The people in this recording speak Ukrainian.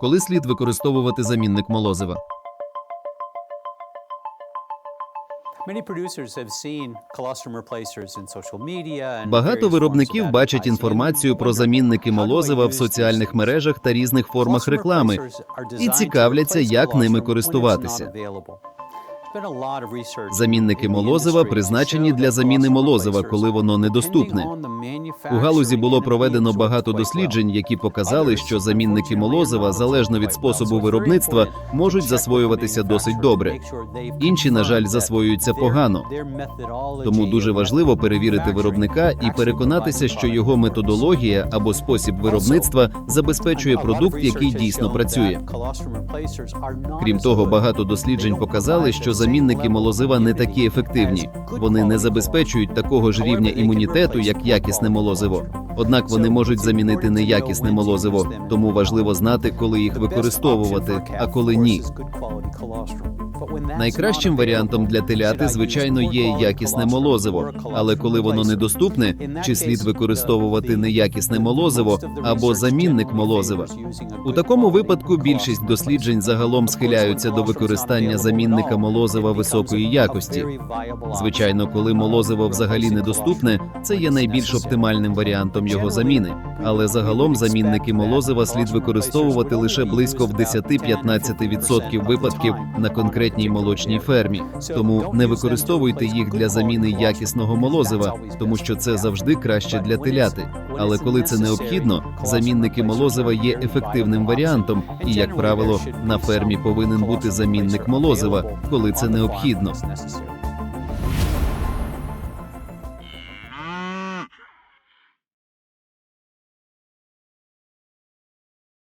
Коли слід використовувати замінник молозива? Багато виробників бачать інформацію про замінники молозива в соціальних мережах та різних формах реклами і цікавляться, як ними користуватися. Замінники молозива призначені для заміни молозива, коли воно недоступне. У галузі було проведено багато досліджень, які показали, що замінники молозива, залежно від способу виробництва, можуть засвоюватися досить добре. Інші, на жаль, засвоюються погано. Тому дуже важливо перевірити виробника і переконатися, що його методологія або спосіб виробництва забезпечує продукт, який дійсно працює. Крім того, багато досліджень показали, що замінники молозива не такі ефективні. Вони не забезпечують такого ж рівня імунітету, як якісне молозиво. Однак вони можуть замінити неякісне молозиво, тому важливо знати, коли їх використовувати, а коли ні. Найкращим варіантом для теляти, звичайно, є якісне молозиво, але коли воно недоступне, чи слід використовувати неякісне молозиво або замінник молозива. У такому випадку більшість досліджень загалом схиляються до використання замінника молозива високої якості. Звичайно, коли молозиво взагалі недоступне, це є найбільш оптимальним варіантом його заміни. Але загалом замінники молозива слід використовувати лише близько в 10-15% випадків на конкретній молочній фермі. Тому не використовуйте їх для заміни якісного молозива, тому що це завжди краще для теляти. Але коли це необхідно, замінники молозива є ефективним варіантом, і як правило, на фермі повинен бути замінник молозива, коли це необхідно.